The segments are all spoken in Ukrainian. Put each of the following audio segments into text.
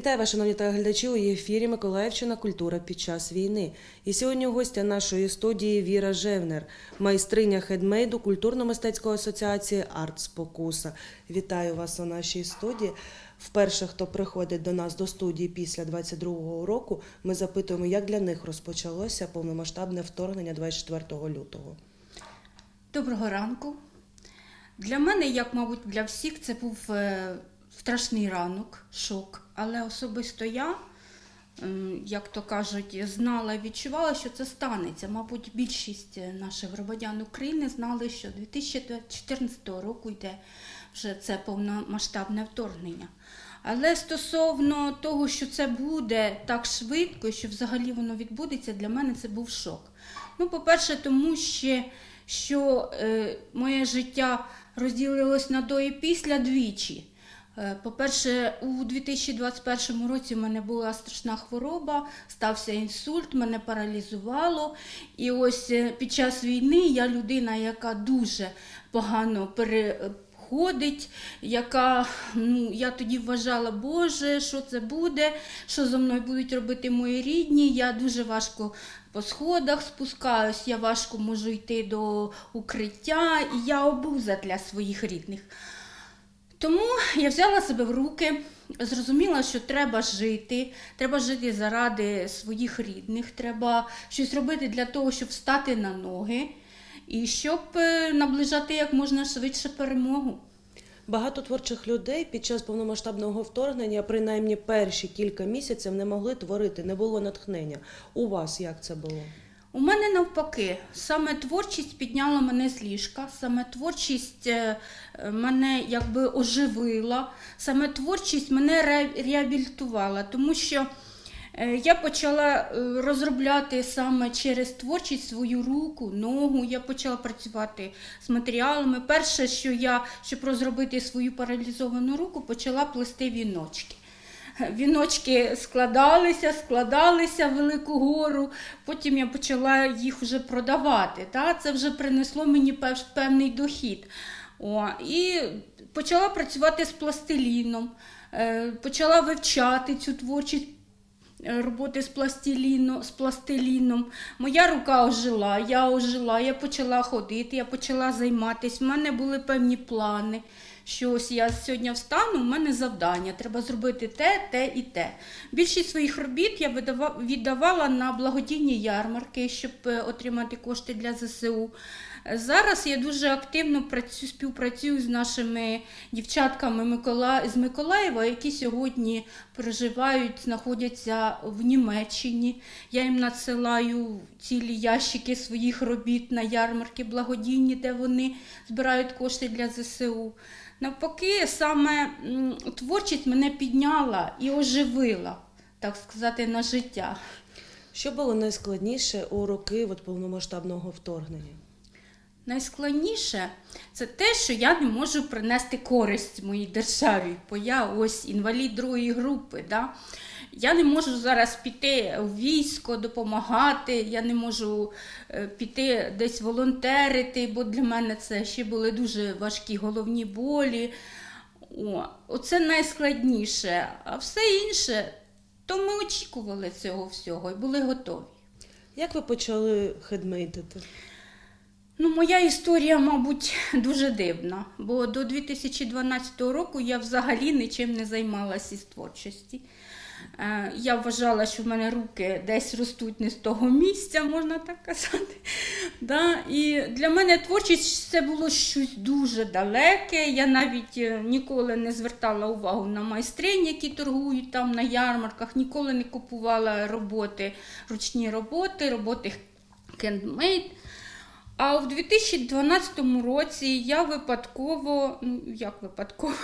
Вітаю вас, шановні телеглядачі. У ефірі Миколаївщина Культура під час війни. І сьогодні гостя нашої студії Віра Жевнер, майстриня хедмейду культурно-мистецької асоціації Арт Спокуса. Вітаю вас у нашій студії. Вперше, хто приходить до нас до студії після 22-го року, ми запитуємо, як для них розпочалося повномасштабне вторгнення 24 лютого. Доброго ранку. Для мене, як, мабуть, для всіх, це був е, страшний ранок, шок. Але особисто я, як то кажуть, знала і відчувала, що це станеться. Мабуть, більшість наших громадян України знали, що 2014 року йде вже це повномасштабне вторгнення. Але стосовно того, що це буде так швидко, що взагалі воно відбудеться, для мене це був шок. Ну, по-перше, тому що, що е, моє життя розділилось на до і після двічі. Е, По-перше, у 2021 році в мене була страшна хвороба, стався інсульт, мене паралізувало. І ось е, під час війни я людина, яка дуже погано переходить, яка ну, я тоді вважала, Боже, що це буде, що зо мною будуть робити мої рідні. Я дуже важко по сходах спускаюсь, я важко можу йти до укриття, і я обуза для своїх рідних. Тому я взяла себе в руки, зрозуміла, що треба жити, треба жити заради своїх рідних, треба щось робити для того, щоб встати на ноги і щоб е, наближати як можна швидше перемогу. Багато творчих людей під час повномасштабного вторгнення, принаймні перші кілька місяців, не могли творити, не було натхнення. У вас як це було? У мене навпаки, саме творчість підняла мене з ліжка, саме творчість е, мене якби оживила, саме творчість мене реабілітувала, тому що е, я почала е, розробляти саме через творчість свою руку, ногу. Я почала працювати з матеріалами. Перше, що я, щоб розробити свою паралізовану руку, почала плести віночки. Віночки складалися, складалися в велику гору. Потім я почала їх вже продавати. Та? Це вже принесло мені пев- певний дохід. О, і почала працювати з пластиліном, е, почала вивчати цю творчість. е, Роботи з пластиліно, з пластиліном. Моя рука ожила, я ожила, я почала ходити, я почала займатися. У мене були певні плани що ось я сьогодні встану, у мене завдання, треба зробити те, те і те. Більшість своїх робіт я віддавала на благодійні ярмарки, щоб е, отримати кошти для ЗСУ. Зараз я дуже активно працю, співпрацюю з нашими дівчатками Микола, з Миколаєва, які сьогодні проживають, знаходяться в Німеччині. Я їм надсилаю цілі ящики своїх робіт на ярмарки благодійні, де вони збирають кошти для ЗСУ. Навпаки, саме творчість мене підняла і оживила, так сказати, на життя. Що було найскладніше у роки от повномасштабного вторгнення? Найскладніше це те, що я не можу принести користь моїй державі, бо я ось інвалід другої групи. Да? Я не можу зараз піти в військо, допомагати, я не можу е, піти десь волонтерити, бо для мене це ще були дуже важкі головні болі. О, оце найскладніше. А все інше, то ми очікували цього всього і були готові. Як ви почали хедмейдити? Ну, моя історія, мабуть, дуже дивна, бо до 2012 року я взагалі нічим не займалася із творчості. Е, Я вважала, що в мене руки десь ростуть не з того місця, можна так казати. Да? І для мене творчість це було щось дуже далеке. Я навіть е, ніколи не звертала увагу на майстринь, які торгують там на ярмарках, ніколи не купувала роботи, ручні роботи, роботи хендмейд. А в 2012 році я випадково, ну як випадково,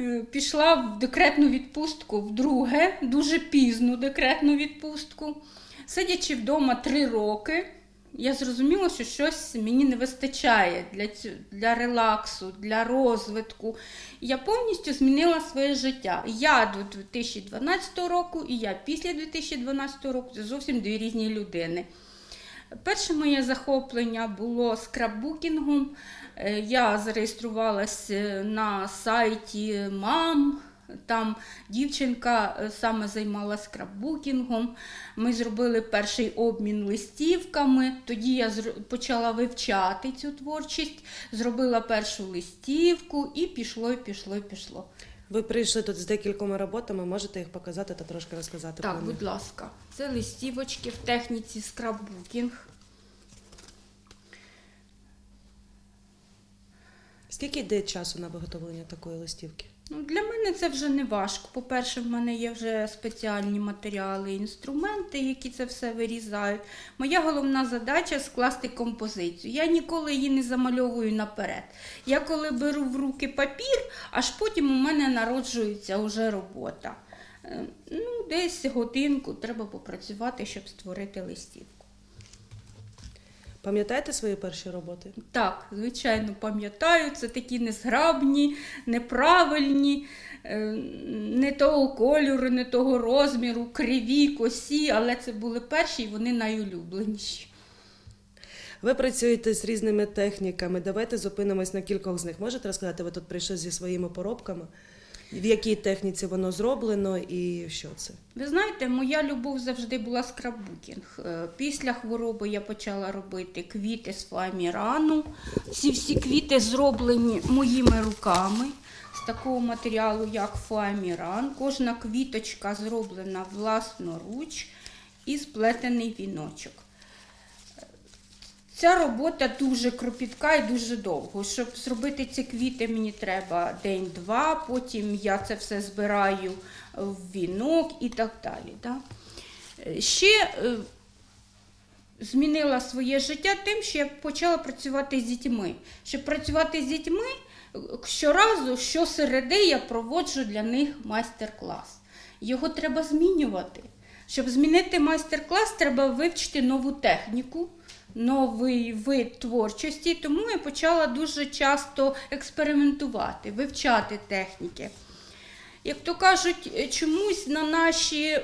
е, пішла в декретну відпустку вдруге, дуже пізну декретну відпустку. Сидячи вдома три роки, я зрозуміла, що щось мені не вистачає для, для релаксу, для розвитку. Я повністю змінила своє життя. Я до 2012 року і я після 2012 року це зовсім дві різні людини. Перше моє захоплення було скраббукінгом. Е, Я зареєструвалася на сайті мам Там дівчинка е, саме займалася скраббукінгом. Ми зробили перший обмін листівками. Тоді я почала вивчати цю творчість, зробила першу листівку і пішло, і пішло, і пішло. Ви прийшли тут з декількома роботами, можете їх показати та трошки розказати Так, про них? будь ласка, це листівочки в техніці скраббукінг. Скільки йде часу на виготовлення такої листівки? Ну, для мене це вже не важко. По-перше, в мене є вже спеціальні матеріали, інструменти, які це все вирізають. Моя головна задача скласти композицію. Я ніколи її не замальовую наперед. Я коли беру в руки папір, аж потім у мене народжується вже робота. Е, Ну, десь годинку треба попрацювати, щоб створити листівку. Пам'ятаєте свої перші роботи? Так, звичайно, пам'ятаю, це такі незграбні, неправильні, е, не того кольору, не того розміру, криві, косі, але це були перші і вони найулюбленіші. Ви працюєте з різними техніками. Давайте зупинимось на кількох з них. Можете розказати, ви тут прийшли зі своїми поробками? В якій техніці воно зроблено і що це? Ви знаєте, моя любов завжди була скраббукінг. Е, Після хвороби я почала робити квіти з фоамірану. Ці всі квіти зроблені моїми руками з такого матеріалу, як фоаміран. Кожна квіточка зроблена власноруч і сплетений віночок. Ця робота дуже кропітка і дуже довго. Щоб зробити ці квіти, мені треба день-два, потім я це все збираю в вінок і так далі. Да? Ще е, змінила своє життя тим, що я почала працювати з дітьми. Щоб працювати з дітьми, е, щоразу, щосереди я проводжу для них майстер-клас. Його треба змінювати. Щоб змінити майстер-клас, треба вивчити нову техніку, новий вид творчості. Тому я почала дуже часто експериментувати, вивчати техніки. Як то кажуть, е, чомусь на наші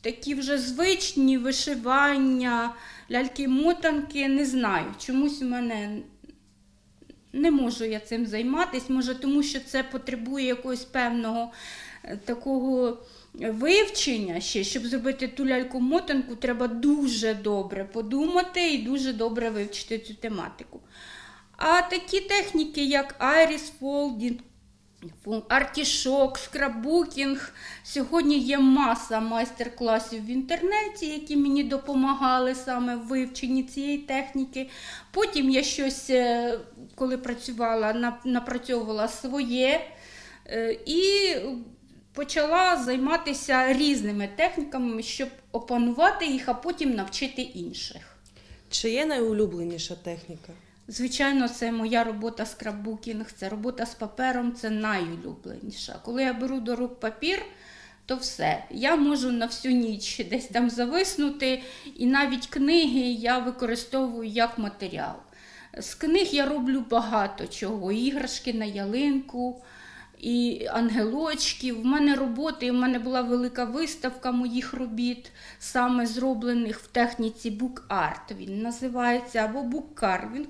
такі вже звичні вишивання, ляльки-мотанки, не знаю. Чомусь у мене не можу я цим займатися. Може, тому що це потребує якогось певного е, такого вивчення ще, щоб зробити ту ляльку-мотанку, треба дуже добре подумати і дуже добре вивчити цю тематику. А такі техніки, як Iris Folding, артішок, скраббукінг. Сьогодні є маса майстер-класів в інтернеті, які мені допомагали саме в вивченні цієї техніки. Потім я щось, е, коли працювала, напрацьовувала своє е, і почала займатися різними техніками, щоб опанувати їх, а потім навчити інших. Чи є найулюбленіша техніка? Звичайно, це моя робота скраббукінг, це робота з папером, це найулюбленіша. Коли я беру до рук папір, то все. Я можу на всю ніч десь там зависнути, і навіть книги я використовую як матеріал. З книг я роблю багато чого: іграшки на ялинку, і ангелочки. В мене роботи, в мене була велика виставка моїх робіт, саме зроблених в техніці Book Art. Він називається або Book Carving,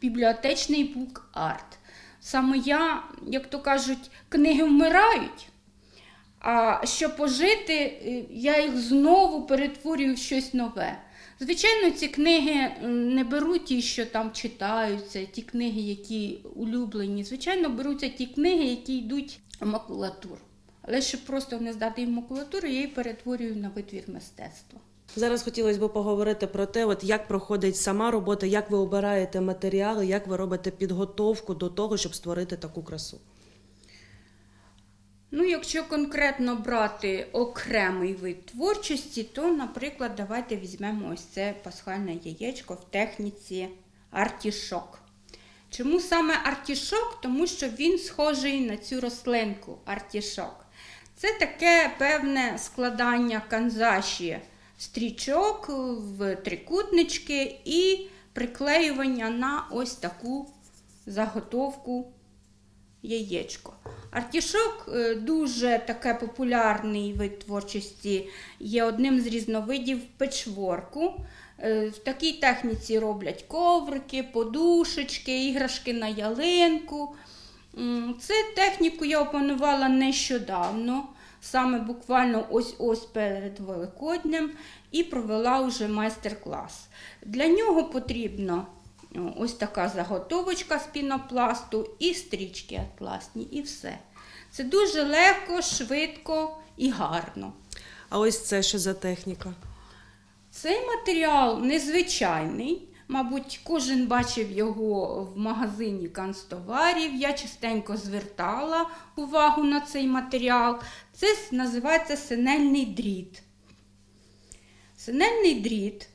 бібліотечний Book Art. Саме я, як то кажуть, книги вмирають. А щоб пожити, е, я їх знову перетворюю в щось нове. Звичайно, ці книги не беруть ті, що там читаються, ті книги, які улюблені. Звичайно, беруться ті книги, які йдуть в макулатуру. Але щоб просто не здати в макулатуру, я її перетворюю на витвір мистецтва. Зараз хотілося б поговорити про те, от як проходить сама робота, як ви обираєте матеріали, як ви робите підготовку до того, щоб створити таку красу. Ну, якщо конкретно брати окремий вид творчості, то, наприклад, давайте візьмемо ось це пасхальне яєчко в техніці артішок. Чому саме артішок? Тому що він схожий на цю рослинку артішок. Це таке певне складання канзаші стрічок в трикутнички і приклеювання на ось таку заготовку яєчко. Артішок е, дуже таке популярний вид творчості, є одним з різновидів печворку. Е, В такій техніці роблять коврики, подушечки, іграшки на ялинку. Це техніку я опанувала нещодавно, саме буквально ось ось перед Великоднем, і провела вже майстер-клас. Для нього потрібно ось така заготовочка з пінопласту і стрічки атласні, і все. Це дуже легко, швидко і гарно. А ось це що за техніка? Цей матеріал незвичайний. Мабуть, кожен бачив його в магазині канцтоварів. Я частенько звертала увагу на цей матеріал. Це називається синельний дріт. Синельний дріт,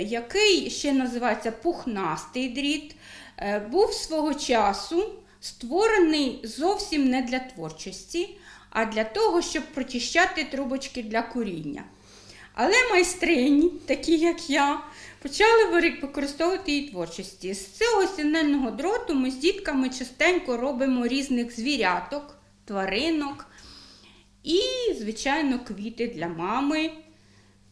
який ще називається пухнастий дріт, е, був свого часу створений зовсім не для творчості, а для того, щоб прочищати трубочки для куріння. Але майстрині, такі як я, почали використовувати її творчості. З цього синельного дроту ми з дітками частенько робимо різних звіряток, тваринок і, звичайно, квіти для мами.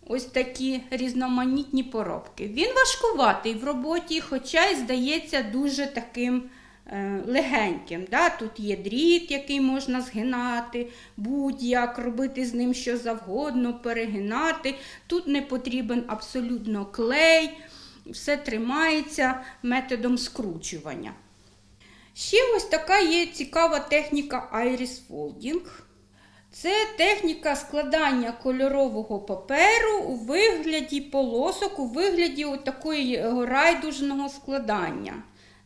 Ось такі різноманітні поробки. Він важкуватий в роботі, хоча й здається дуже таким е, легеньким. Да? Тут є дріт, який можна згинати, будь-як робити з ним що завгодно, перегинати. Тут не потрібен абсолютно клей, все тримається методом скручування. Ще ось така є цікава техніка Iris Folding. Це техніка складання кольорового паперу у вигляді полосок, у вигляді такої е, райдужного складання.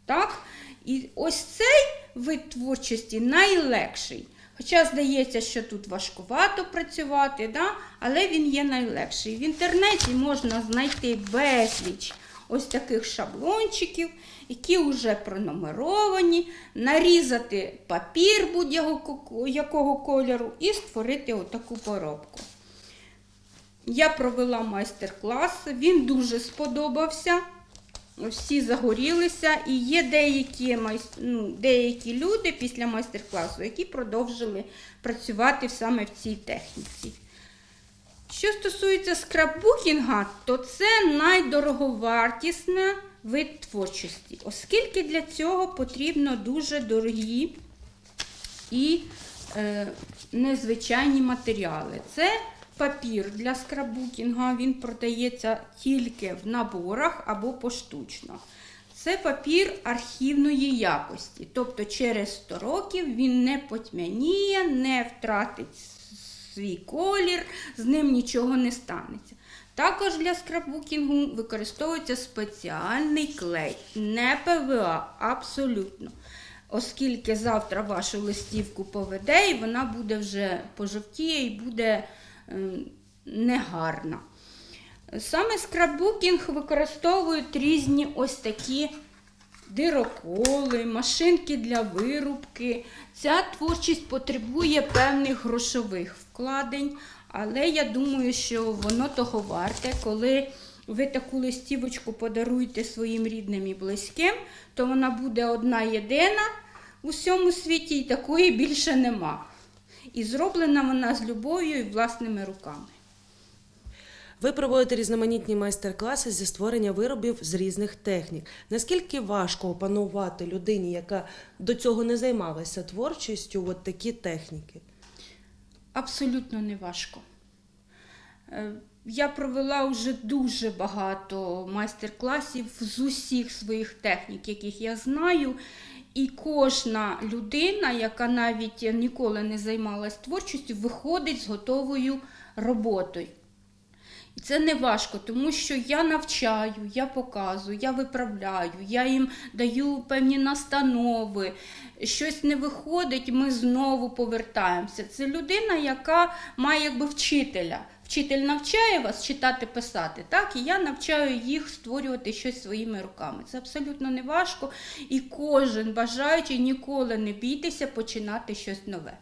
Так? І ось цей вид творчості найлегший. Хоча здається, що тут важкувато працювати, да? але він є найлегший. В інтернеті можна знайти безліч ось таких шаблончиків, які вже пронумеровані, нарізати папір будь-якого якого кольору і створити отаку поробку. Я провела майстер-клас, він дуже сподобався. Всі загорілися, і є деякі, ну, деякі люди після майстер-класу, які продовжили працювати саме в цій техніці. Що стосується скраббукінга, то це найдороговартісний вид творчості, оскільки для цього потрібно дуже дорогі і е, незвичайні матеріали. Це папір для скраббукінга, він продається тільки в наборах або поштучно. Це папір архівної якості, тобто через 100 років він не потьмяніє, не втратить свій колір, з ним нічого не станеться. Також для скраббукінгу використовується спеціальний клей, не ПВА, абсолютно. Оскільки завтра вашу листівку поведе, і вона буде вже пожовтіє і буде е, негарна. Саме скраббукінг використовують різні ось такі дироколи, машинки для вирубки. Ця творчість потребує певних грошових вкладень, але я думаю, що воно того варте, коли ви таку листівочку подаруєте своїм рідним і близьким, то вона буде одна єдина у всьому світі, і такої більше нема. І зроблена вона з любов'ю і власними руками. Ви проводите різноманітні майстер-класи зі створення виробів з різних технік. Наскільки важко опанувати людині, яка до цього не займалася творчістю, от такі техніки? Абсолютно не важко. Е, Я провела вже дуже багато майстер-класів з усіх своїх технік, яких я знаю. І кожна людина, яка навіть ніколи не займалась творчістю, виходить з готовою роботою. Це не важко, тому що я навчаю, я показую, я виправляю, я їм даю певні настанови. Щось не виходить, ми знову повертаємося. Це людина, яка має якби вчителя. Вчитель навчає вас читати, писати, так? І я навчаю їх створювати щось своїми руками. Це абсолютно не важко. І кожен бажаючий ніколи не бійтеся починати щось нове.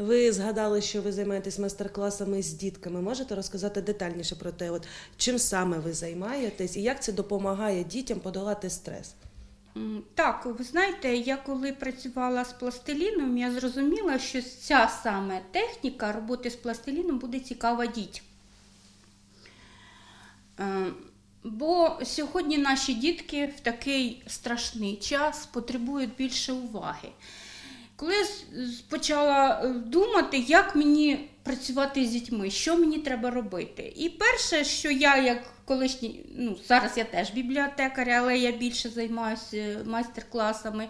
Ви згадали, що ви займаєтесь майстер-класами з дітками. Можете розказати детальніше про те, от чим саме ви займаєтесь і як це допомагає дітям подолати стрес? Так, ви знаєте, я коли працювала з пластиліном, я зрозуміла, що ця саме техніка роботи з пластиліном буде цікава дітям. Е, Бо сьогодні наші дітки в такий страшний час потребують більше уваги. Коли я почала е, думати, як мені працювати з дітьми, що мені треба робити. І перше, що я, як колишній, ну зараз я теж бібліотекар, але я більше займаюся майстер-класами.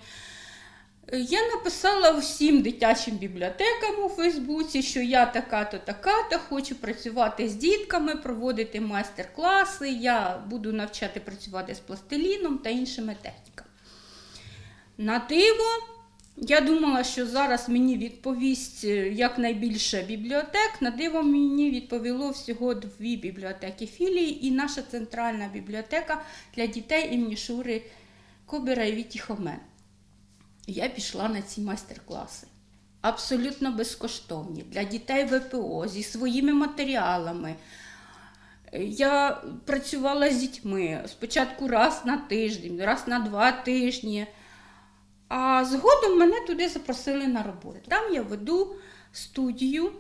Е, Я написала всім дитячим бібліотекам у Фейсбуці, що я така-то, така-то, хочу працювати з дітками, проводити майстер-класи. Я буду навчати працювати з пластиліном та іншими техніками. На диво, я думала, що зараз мені відповість е, якнайбільше бібліотек. На диво мені відповіло всього дві бібліотеки філії і наша центральна бібліотека для дітей імені Шури Кобера і Віті. Я пішла на ці майстер-класи. Абсолютно безкоштовні для дітей ВПО зі своїми матеріалами. Я працювала з дітьми спочатку раз на тиждень, раз на два тижні. А згодом мене туди запросили на роботу. Там я веду студію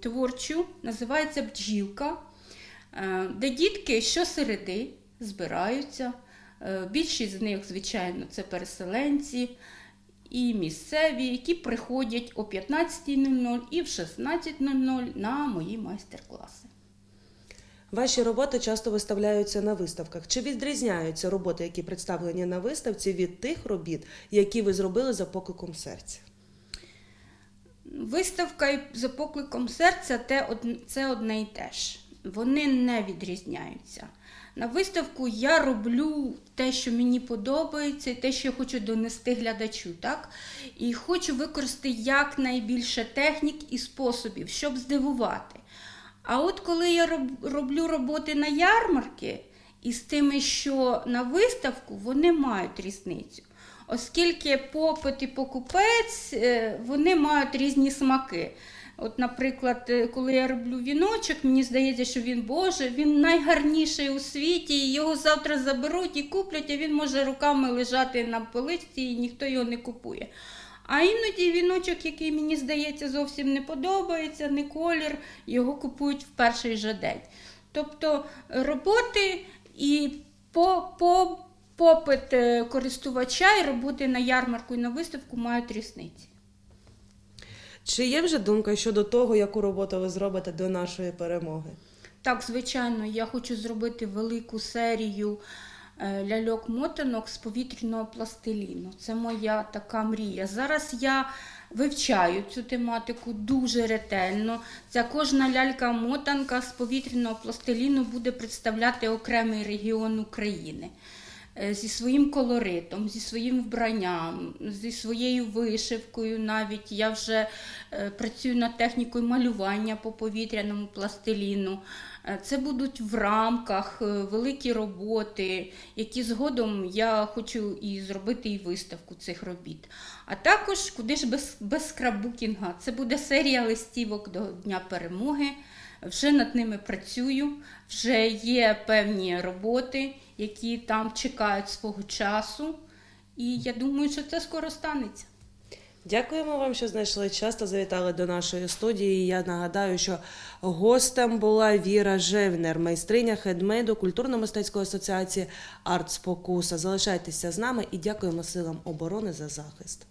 творчу, називається Бджілка, е, де дітки щосереди збираються. Е, Більшість з них, звичайно, це переселенці і місцеві, які приходять о 15.00 і в 16.00 на мої майстер-класи. Ваші роботи часто виставляються на виставках. Чи відрізняються роботи, які представлені на виставці, від тих робіт, які ви зробили за покликом серця? Виставка за покликом серця це одне і те ж. Вони не відрізняються. На виставку я роблю те, що мені подобається, те, що я хочу донести глядачу. Так? І хочу використати якнайбільше технік і способів, щоб здивувати. А от коли я роб- роблю роботи на ярмарки і з тими, що на виставку, вони мають різницю. Оскільки попит і покупець, е, вони мають різні смаки. От, наприклад, е, коли я роблю віночок, мені здається, що він Боже, він найгарніший у світі, його завтра заберуть і куплять, а він може руками лежати на поличці і ніхто його не купує. А іноді віночок, який мені здається зовсім не подобається, не колір, його купують в перший же день. Тобто роботи і по, по, попит е, користувача і роботи на ярмарку і на виставку мають різниці. Чи є вже думка щодо того, яку роботу ви зробите до нашої перемоги? Так, звичайно, я хочу зробити велику серію е, ляльок-мотанок з повітряного пластиліну. Це моя така мрія. Зараз я вивчаю цю тематику дуже ретельно. Ця кожна лялька-мотанка з повітряного пластиліну буде представляти окремий регіон України. Е, Зі своїм колоритом, зі своїм вбранням, зі своєю вишивкою. Навіть я вже е, працюю над технікою малювання по повітряному пластиліну. Е, Це будуть в рамках великі роботи, які згодом я хочу і зробити і виставку цих робіт. А також куди ж без, без скраббукінга. Це буде серія листівок до Дня перемоги. Вже над ними працюю, вже є певні роботи, які там чекають свого часу. І я думаю, що це скоро станеться. Дякуємо вам, що знайшли час та завітали до нашої студії. Я нагадаю, що гостем була Віра Жевнер, майстриня хедмейду культурно-мистецької асоціації Арт Спокуса. Залишайтеся з нами і дякуємо силам оборони за захист.